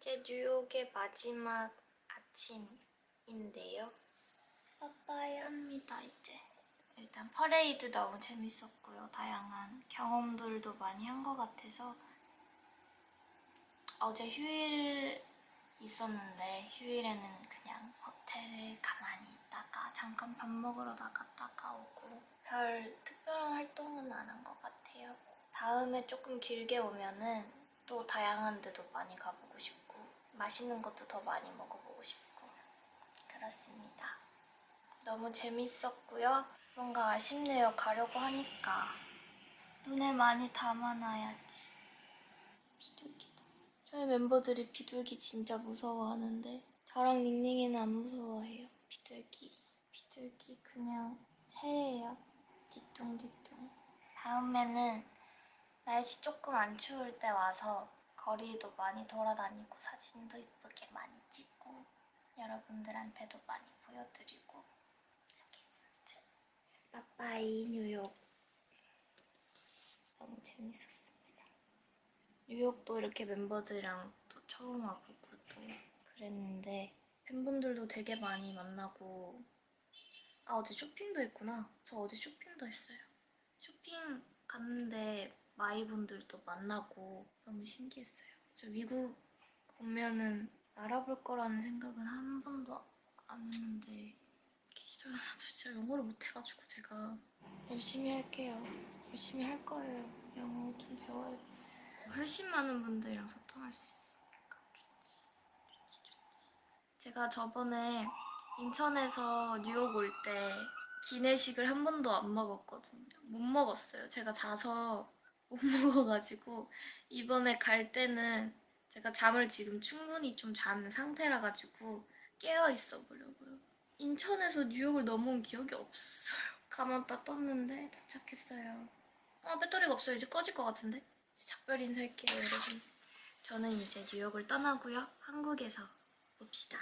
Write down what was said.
이제 뉴욕의 마지막 아침인데요. 빠빠야 합니다, 이제. 일단 퍼레이드 너무 재밌었고요. 다양한 경험들도 많이 한 것 같아서 어제 휴일 있었는데 휴일에는 그냥 호텔에 가만히 있다가 잠깐 밥 먹으러 나갔다가 오고 별 특별한 활동은 안 한 것 같아요. 다음에 조금 길게 오면은 또 다양한 데도 많이 가보고 싶고 맛있는 것도 더 많이 먹어보고 싶고 그렇습니다. 너무 재밌었고요. 뭔가 아쉽네요. 가려고 하니까 눈에 많이 담아놔야지. 비둘기다. 저희 멤버들이 비둘기 진짜 무서워하는데 저랑 닝닝이는 안 무서워해요. 비둘기. 비둘기 그냥 새예요. 뒤뚱뒤뚱. 다음에는 날씨 조금 안 추울 때 와서 거리도 많이 돌아다니고 사진도 이쁘게 많이 찍고 여러분들한테도 많이 보여드리고 하겠습니다. 빠빠이 뉴욕. 너무 재밌었습니다. 뉴욕도 이렇게 멤버들이랑 또 처음 와보고 또 그랬는데 팬분들도 되게 많이 만나고 아 어제 쇼핑도 했구나. 저 어제 쇼핑도 했어요. 쇼핑 갔는데 마이분들도 만나고 너무 신기했어요. 저 미국 오면은 알아볼 거라는 생각은 한 번도 안 했는데 기절 저 진짜 영어를 못해가지고 제가 열심히 할게요. 열심히 할 거예요. 영어 좀 배워야 훨씬 많은 분들이랑 소통할 수 있으니까 좋지. 좋지 좋지. 제가 저번에 인천에서 뉴욕 올 때 기내식을 한 번도 안 먹었거든요. 못 먹었어요. 제가 자서 못 먹어가지고 이번에 갈 때는 제가 잠을 지금 충분히 좀 잔 상태라 가지고 깨어 있어 보려고요. 인천에서 뉴욕을 넘어온 기억이 없어요. 가만다 떴는데 도착했어요. 아 배터리가 없어요. 이제 꺼질 것 같은데. 작별 인사할게요, 여러분. 저는 이제 뉴욕을 떠나고요. 한국에서 봅시다.